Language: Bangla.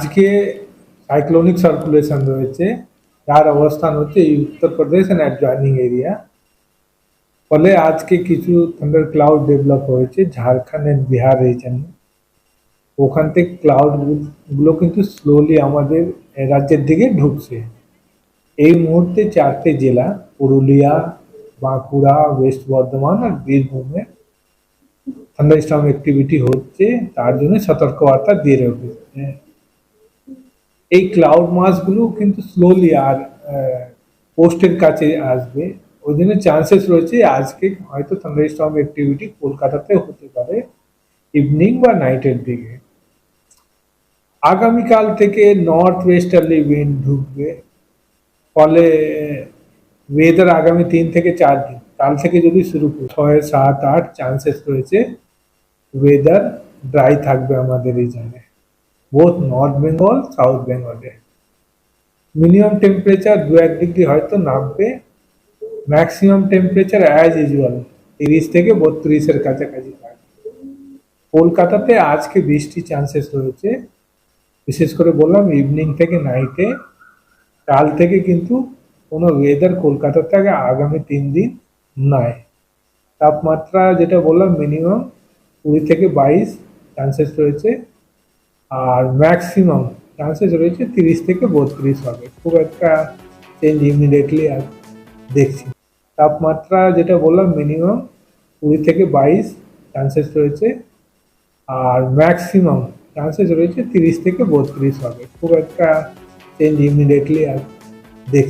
আজকে সাইক্লোনিক সার্কুলেশন রয়েছে যার অবস্থান হচ্ছে এই উত্তরপ্রদেশ অ্যান্ড অ্যাডজয়নিং এরিয়া ফলে আজকে কিছু থান্ডার ক্লাউড ডেভেলপ হয়েছে ঝাড়খণ্ড এন্ড বিহার রিজনে ওখান থেকে ক্লাউড গুলো কিন্তু স্লোলি আমাদের রাজ্যের দিকে ঢুকছে এই মুহূর্তে চারটে জেলা পুরুলিয়া বাঁকুড়া ওয়েস্ট বর্ধমান আর বীরভূমে থান্ডারস্টর্ম অ্যাক্টিভিটি হচ্ছে তার জন্য সতর্কবার্তা দিয়ে রেখেছে এই ক্লাউড মাসগুলো কিন্তু স্লোলি আর পোস্টের কাছে আসবে। ওই জন্য চান্সেস রয়েছে আজকে হয়তো থান্ডারস্টর্ম অ্যাক্টিভিটি কলকাতাতে হতে পারে ইভিনিং বা নাইটের দিকে। আগামীকাল থেকে নর্থ ওয়েস্টার্লি উইন্ড ঢুকবে, ফলে ওয়েদার আগামী তিন থেকে চার দিন, কাল থেকে যদি শুরু করি, ছয়, সাত, আট চান্সেস রয়েছে ওয়েদার ড্রাই থাকবে আমাদের এই জায়গায়। বোথ নর্থ বেঙ্গল সাউথ বেঙ্গলে মিনিমাম টেম্পারেচার দু এক ডিগ্রি হয়তো নামবে। ম্যাক্সিমাম টেম্পারেচার অ্যাজ ইউজুয়াল তিরিশ থেকে বত্রিশের কাছাকাছি থাকবে কলকাতাতে আজকে বৃষ্টি চান্সেস রয়েছে। বিশেষ করে বললাম ইভিনিং থেকে নাইটে কাল থেকে কিন্তু কোনো ওয়েদার কলকাতার থেকে আগামী তিন দিন নয়। তাপমাত্রা যেটা বললাম মিনিমাম কুড়ি থেকে বাইশ চান্সেস রয়েছে। আর ম্যাক্সিমাম চান্সেস রয়েছে তিরিশ থেকে বত্রিশ হবে। খুব একটা চেঞ্জ ইমিডিয়েটলি আর দেখছি তাপমাত্রা যেটা বললাম মিনিমাম কুড়ি থেকে বাইশ চান্সেস রয়েছে। আর ম্যাক্সিমাম চান্সেস রয়েছে তিরিশ থেকে বত্রিশ হবে। খুব একটা চেঞ্জ ইমিডিয়েটলি আর দেখছি